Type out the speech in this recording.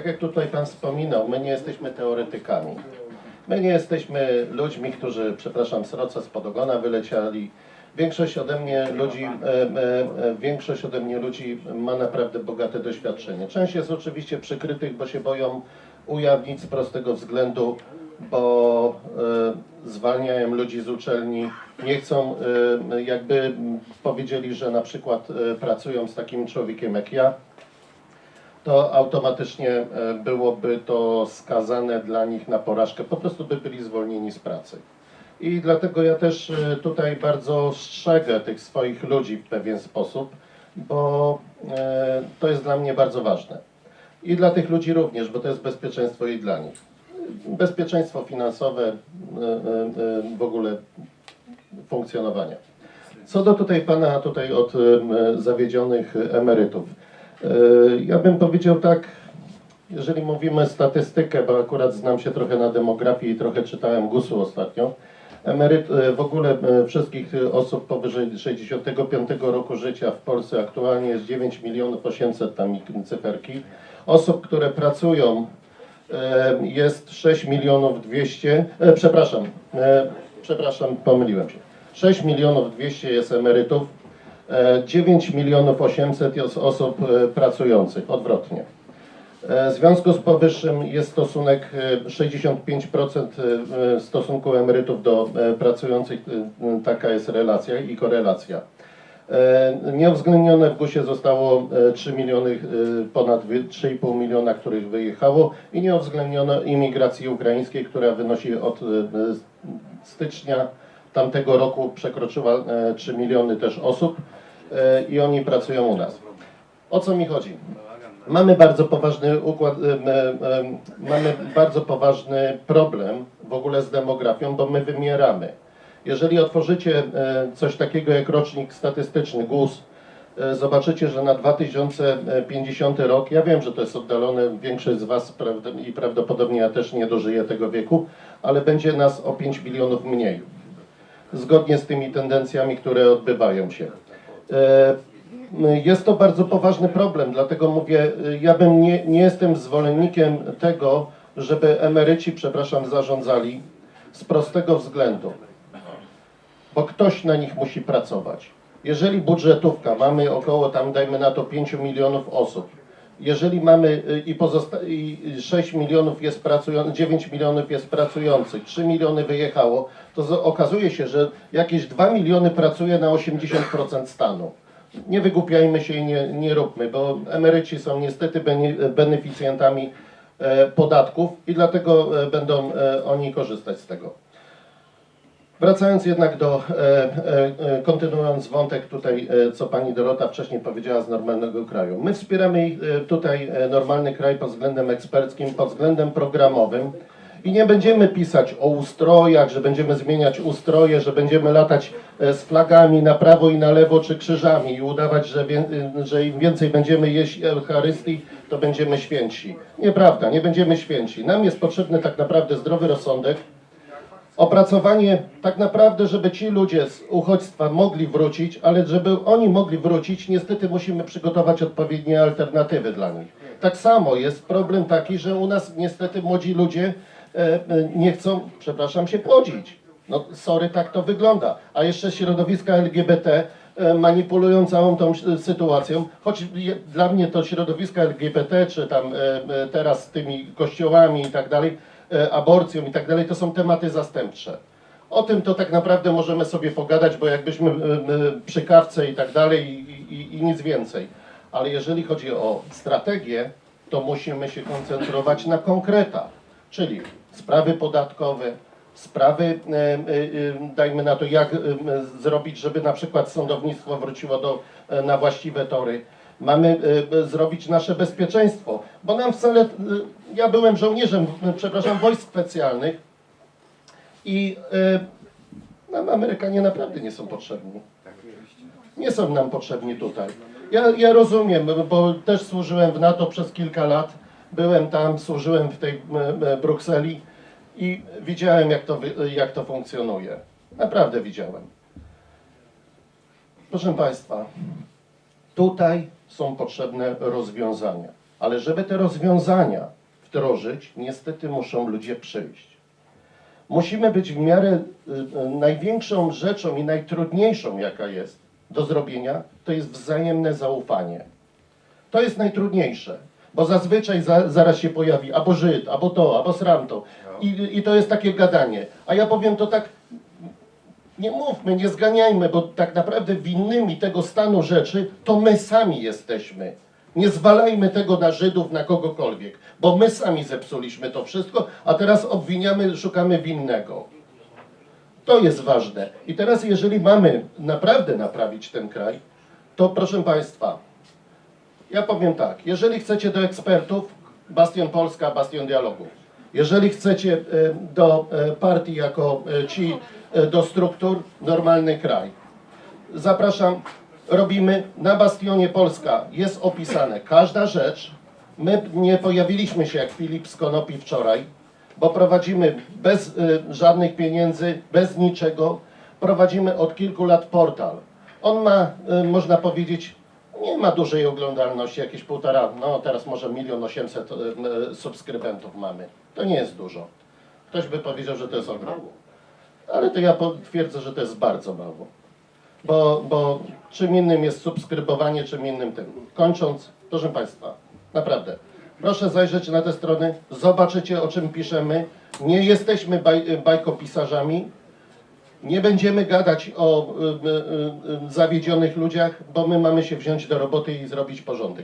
Tak jak tutaj Pan wspominał, my nie jesteśmy teoretykami. My nie jesteśmy ludźmi, którzy, przepraszam, sroce spod ogona wyleciali. Większość ode mnie ludzi, e, e, e, większość ode mnie ludzi ma naprawdę bogate doświadczenie. Część jest oczywiście przykrytych, bo się boją ujawnić z prostego względu, bo e, zwalniają ludzi z uczelni, nie chcą, e, jakby powiedzieli, że na przykład e, pracują z takim człowiekiem jak ja, to automatycznie e, byłoby to skazane dla nich na porażkę, po prostu by byli zwolnieni z pracy. I dlatego ja też e, tutaj bardzo strzegę tych swoich ludzi w pewien sposób, bo e, to jest dla mnie bardzo ważne. I dla tych ludzi również, bo to jest bezpieczeństwo i dla nich. Bezpieczeństwo finansowe, w ogóle funkcjonowania. Co do tutaj pana tutaj od zawiedzionych emerytów. E, Ja bym powiedział tak, jeżeli mówimy statystykę, bo akurat znam się trochę na demografii i trochę czytałem GUS-u ostatnio, emeryt, e, w ogóle e, wszystkich osób powyżej 65 roku życia w Polsce aktualnie jest 9 milionów 800 tam cyferki. Osób, które pracują jest 6 milionów 200, e, przepraszam, przepraszam, pomyliłem się. 6 milionów 200 jest emerytów, 9 milionów 800 jest osób e, pracujących, odwrotnie. E, W związku z powyższym jest stosunek e, 65% e, stosunku emerytów do pracujących, taka jest relacja i korelacja. Nieuwzględnione w GUS-ie zostało e, 3 miliony, ponad wy- 3,5 miliona, których wyjechało i nie uwzględniono imigracji ukraińskiej, która wynosi od stycznia tamtego roku przekroczyła e, 3 miliony też osób e, i oni pracują u nas. O co mi chodzi? Mamy bardzo poważny układ, em, mamy bardzo poważny problem w ogóle z demografią, bo my wymieramy. Jeżeli otworzycie e, coś takiego jak rocznik statystyczny GUS, e, zobaczycie, że na 2050 rok, ja wiem, że to jest oddalone, większość z Was i prawdopodobnie ja też nie dożyję tego wieku, ale będzie nas o 5 milionów mniej. Zgodnie z tymi tendencjami, które odbywają się. E, jest to bardzo poważny problem, dlatego mówię, y, ja bym nie, nie jestem zwolennikiem tego, żeby emeryci, przepraszam, zarządzali z prostego względu, bo ktoś na nich musi pracować. Jeżeli budżetówka, mamy około tam, dajmy na to 5 milionów osób, jeżeli mamy y, i, i 6 milionów jest pracujących, 9 milionów jest pracujących, 3 miliony wyjechało, to okazuje się, że jakieś 2 miliony pracuje na 80% stanu. Nie wygłupiajmy się i nie, nie róbmy, bo emeryci są niestety bene- beneficjentami e, podatków i dlatego e, będą e, oni korzystać z tego. Wracając jednak do, e, e, e, kontynuując wątek tutaj, co pani Dorota wcześniej powiedziała z normalnego kraju. My wspieramy tutaj normalny kraj pod względem eksperckim, pod względem programowym i nie będziemy pisać o ustrojach, że będziemy zmieniać ustroje, że będziemy latać z flagami na prawo i na lewo czy krzyżami i udawać, że, wię, e, że im więcej będziemy jeść Eucharystii, to będziemy święci. Nieprawda, nie będziemy święci. Nam jest potrzebny tak naprawdę zdrowy rozsądek, opracowanie tak naprawdę, żeby ci ludzie z uchodźstwa mogli wrócić, ale żeby oni mogli wrócić, niestety musimy przygotować odpowiednie alternatywy dla nich. Tak samo jest problem taki, że u nas niestety młodzi ludzie e, e, nie chcą, przepraszam, się płodzić. No sorry, tak to wygląda. A jeszcze środowiska LGBT e, manipulują całą tą sytuacją, choć dla mnie to środowiska LGBT, czy tam teraz tymi kościołami i tak dalej, aborcją i tak dalej, to są tematy zastępcze. O tym to tak naprawdę możemy sobie pogadać, bo jakbyśmy e, e, przy kawce i tak dalej i, i, i nic więcej. Ale jeżeli chodzi o strategię, to musimy się koncentrować na konkretach, czyli sprawy podatkowe, sprawy, e, e, e, dajmy na to, jak e, zrobić, żeby na przykład sądownictwo wróciło do, e, na właściwe tory. Mamy e, zrobić nasze bezpieczeństwo, bo nam wcale, e, ja byłem żołnierzem, przepraszam, wojsk specjalnych i e, nam Amerykanie naprawdę nie są potrzebni. Nie są nam potrzebni tutaj. Ja, ja rozumiem, bo też służyłem w NATO przez kilka lat. Byłem tam, służyłem w tej Brukseli i widziałem, jak to, jak to funkcjonuje. Naprawdę widziałem. Proszę Państwa, tutaj są potrzebne rozwiązania. Ale żeby te rozwiązania wdrożyć, niestety muszą ludzie przyjść. Musimy być w miarę y, y, największą rzeczą i najtrudniejszą, jaka jest do zrobienia, to jest wzajemne zaufanie. To jest najtrudniejsze, bo zazwyczaj za, zaraz się pojawi albo Żyd, albo to, albo sramto. I, I to jest takie gadanie. A ja powiem to tak, nie mówmy, nie zganiajmy, bo tak naprawdę winnymi tego stanu rzeczy to my sami jesteśmy. Nie zwalajmy tego na Żydów, na kogokolwiek, bo my sami zepsuliśmy to wszystko, a teraz obwiniamy, szukamy winnego. To jest ważne. I teraz, jeżeli mamy naprawdę naprawić ten kraj, to proszę Państwa, ja powiem tak, jeżeli chcecie do ekspertów, Bastion Polska, Bastion Dialogu. Jeżeli chcecie e, do e, partii jako e, ci do struktur, normalny kraj. Zapraszam, robimy na Bastionie Polska, jest opisane każda rzecz. My nie pojawiliśmy się jak Filip z Konopi wczoraj, bo prowadzimy bez y, żadnych pieniędzy, bez niczego, prowadzimy od kilku lat portal. On ma, y, można powiedzieć, nie ma dużej oglądalności, jakieś półtora, no teraz może milion osiemset subskrybentów mamy. To nie jest dużo. Ktoś by powiedział, że to jest ogromnie. Ale to ja potwierdzę, że to jest bardzo mało. Bo, bo czym innym jest subskrybowanie, czym innym tym. Kończąc, proszę Państwa, naprawdę, proszę zajrzeć na te strony, zobaczycie o czym piszemy. Nie jesteśmy baj, bajkopisarzami, nie będziemy gadać o y, y, y, zawiedzionych ludziach, bo my mamy się wziąć do roboty i zrobić porządek.